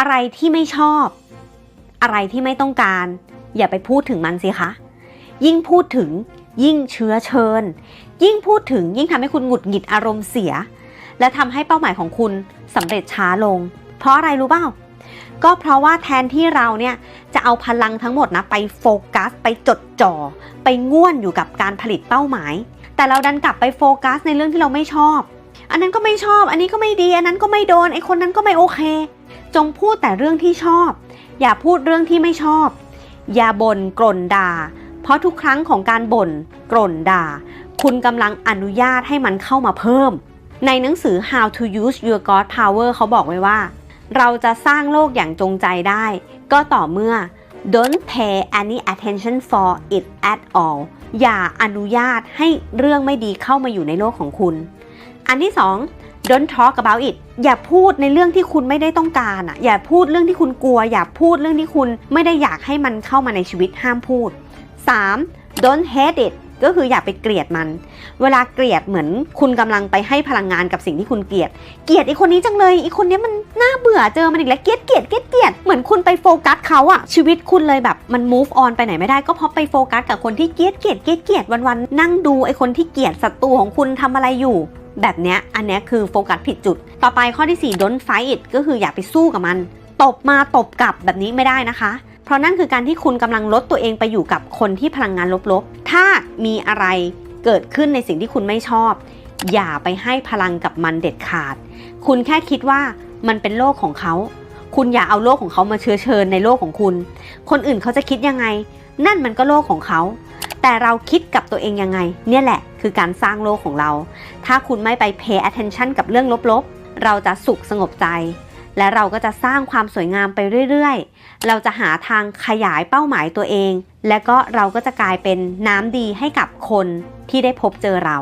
อะไรที่ไม่ชอบ อะไรที่ไม่ต้องการ อย่าไปพูดถึงมันสิคะ ยิ่งพูดถึงยิ่งเชื้อเชิญ ยิ่งพูดถึงยิ่งทำให้คุณหงุดหงิดอารมณ์เสีย และทำให้เป้าหมายของคุณสำเร็จช้าลง เพราะอะไรรู้เปล่าก็เพราะว่าแทนที่เราเนี่ยจะเอาพลังทั้งหมดนะไปโฟกัส ไปจดจ่อ ไปง่วนอยู่กับการผลิตเป้าหมาย แต่เราดันกลับไปโฟกัสในเรื่องที่เราไม่ชอบ อันนั้นก็ไม่ชอบ อันนี้ก็ไม่ดี อันนั้นก็ไม่โดนไอคนนั้นก็ไม่โอเค จงพูดแต่เรื่องที่ชอบ อย่าพูดเรื่องที่ไม่ชอบ อย่าบ่นกล่นด่า เพราะทุกครั้งของการบ่นกล่นด่า คุณกำลังอนุญาตให้มันเข้ามาเพิ่ม ในหนังสือ How to Use Your God Power เขาบอกไว้ว่า เราจะสร้างโลกอย่างจงใจได้ ก็ต่อเมื่อ don't pay any attention for it at all อย่าอนุญาตให้เรื่องไม่ดีเข้ามาอยู่ในโลกของคุณ อันที่สอง don't talk about it อย่าพูดในเรื่องที่คุณไม่ได้ต้องการอะ อย่าพูดเรื่องที่คุณกลัว อย่าพูดเรื่องที่คุณไม่ได้อยากให้มันเข้ามาในชีวิตห้ามพูด 3. don't hate it ก็คืออย่าไปเกลียดมัน เวลาเกลียดเหมือนคุณกำลังไปให้พลังงานกับสิ่งที่คุณเกลียด เกลียดไอคนนี้จังเลยไอคนนี้มันน่าเบื่อเจอมันอีกแล้ว เกลียด เกลียด เกลียด เกลียด เหมือนคุณไปโฟกัสเขาอะชีวิตคุณเลยแบบมัน move on ไปไหนไม่ได้ก็เพราะไปโฟกัสกับคนที่เกลียด เกลียด เกลียด เกลียด วันๆนั่งดูไอคนที่เกลียดศัตรูของคุณทำอะไรอยู่ แบบเนี้ยอันเนี้ยคือโฟกัสผิดจุด ต่อไปข้อที่ 4 don't fight it ก็คืออย่าไปสู้กับมัน ตบมาตบกลับแบบนี้ไม่ได้นะคะ เพราะนั่นคือการที่คุณกำลังลดตัวเองไปอยู่กับคนที่พลังงานลบๆ ถ้ามีอะไรเกิดขึ้นในสิ่งที่คุณไม่ชอบ อย่าไปให้พลังกับมันเด็ดขาด คุณแค่คิดว่ามันเป็นโลกของเขา คุณอย่าเอาโลกของเขามาเชื้อเชิญในโลกของคุณ คนอื่นเขาจะคิดยังไง นั่นมันก็โลกของเขา แต่เราคิดกับตัวเองยังไง เนี่ยแหละคือการสร้างโลกของเรา ถ้าคุณไม่ไป pay attention กับเรื่องลบๆ เราจะสุขสงบใจ และเราก็จะสร้างความสวยงามไปเรื่อยๆ เราจะหาทางขยายเป้าหมายตัวเอง และก็เราก็จะกลายเป็นน้ำดีให้กับคนที่ได้พบเจอเรา